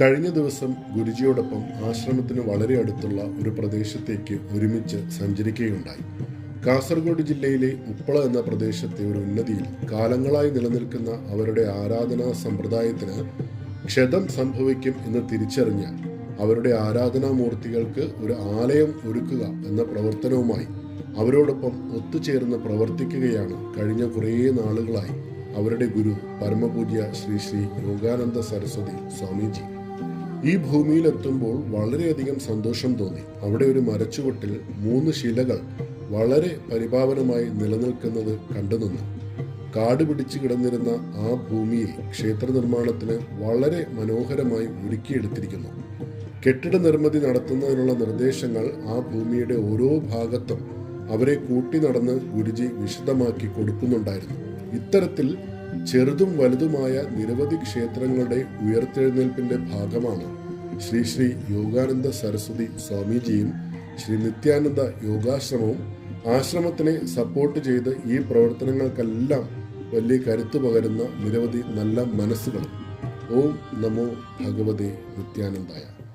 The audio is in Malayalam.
കഴിഞ്ഞ ദിവസം ഗുരുജിയോടൊപ്പം ആശ്രമത്തിന് വളരെ അടുത്തുള്ള ഒരു പ്രദേശത്തേക്ക് ഒരുമിച്ച് സഞ്ചരിക്കുകയുണ്ടായി. കാസർഗോഡ് ജില്ലയിലെ ഉപ്പള എന്ന പ്രദേശത്തെ ഒരു ഉന്നതിയിൽ കാലങ്ങളായി നിലനിൽക്കുന്ന അവരുടെ ആരാധനാ സമ്പ്രദായത്തിന് ക്ഷതം സംഭവിക്കും എന്ന് തിരിച്ചറിഞ്ഞ അവരുടെ ആരാധനാ മൂർത്തികൾക്ക് ഒരു ആലയം ഒരുക്കുക എന്ന പ്രവർത്തനവുമായി അവരോടൊപ്പം ഒത്തുചേർന്ന് പ്രവർത്തിക്കുകയാണ് കഴിഞ്ഞ കുറേ നാളുകളായി അവരുടെ ഗുരു പരമപൂജ്യ ശ്രീ ശ്രീ യോഗാനന്ദ സരസ്വതി സ്വാമിജി. ഈ ഭൂമിയിലെത്തുമ്പോൾ വളരെയധികം സന്തോഷം തോന്നി. അവിടെ ഒരു മരച്ചുവട്ടിൽ മൂന്ന് ശിലകൾ വളരെ പരിപാവനമായി നിലനിൽക്കുന്നത് കണ്ടുനിന്നു കാട് പിടിച്ചു കിടന്നിരുന്ന ആ ഭൂമിയെ ക്ഷേത്ര നിർമ്മാണത്തിന് വളരെ മനോഹരമായി ഒരുക്കിയെടുത്തിരിക്കുന്നു. കെട്ടിട നിർമ്മിതി നടത്തുന്നതിനുള്ള നിർദ്ദേശങ്ങൾ ആ ഭൂമിയുടെ ഓരോ ഭാഗത്തും അവരെ കൂട്ടി നടന്ന് ഗുരുജി വിശദമാക്കി കൊടുക്കുന്നുണ്ടായിരുന്നു. ഇത്തരത്തിൽ ചെറുതും വലുതുമായ നിരവധി ക്ഷേത്രങ്ങളുടെ ഉയർത്തെഴുന്നേൽപ്പിന്റെ ഭാഗമാണ് ശ്രീ ശ്രീ യോഗാനന്ദ സരസ്വതി സ്വാമിജിയും ശ്രീ നിത്യാനന്ദ യോഗാശ്രമവും ആശ്രമത്തിനെ സപ്പോർട്ട് ചെയ്ത് ഈ പ്രവർത്തനങ്ങൾക്കെല്ലാം വലിയ കരുത്തു പകരുന്ന നിരവധി നല്ല മനസ്സുകളും. ഓം നമോ ഭഗവതേ നിത്യാനന്ദായ.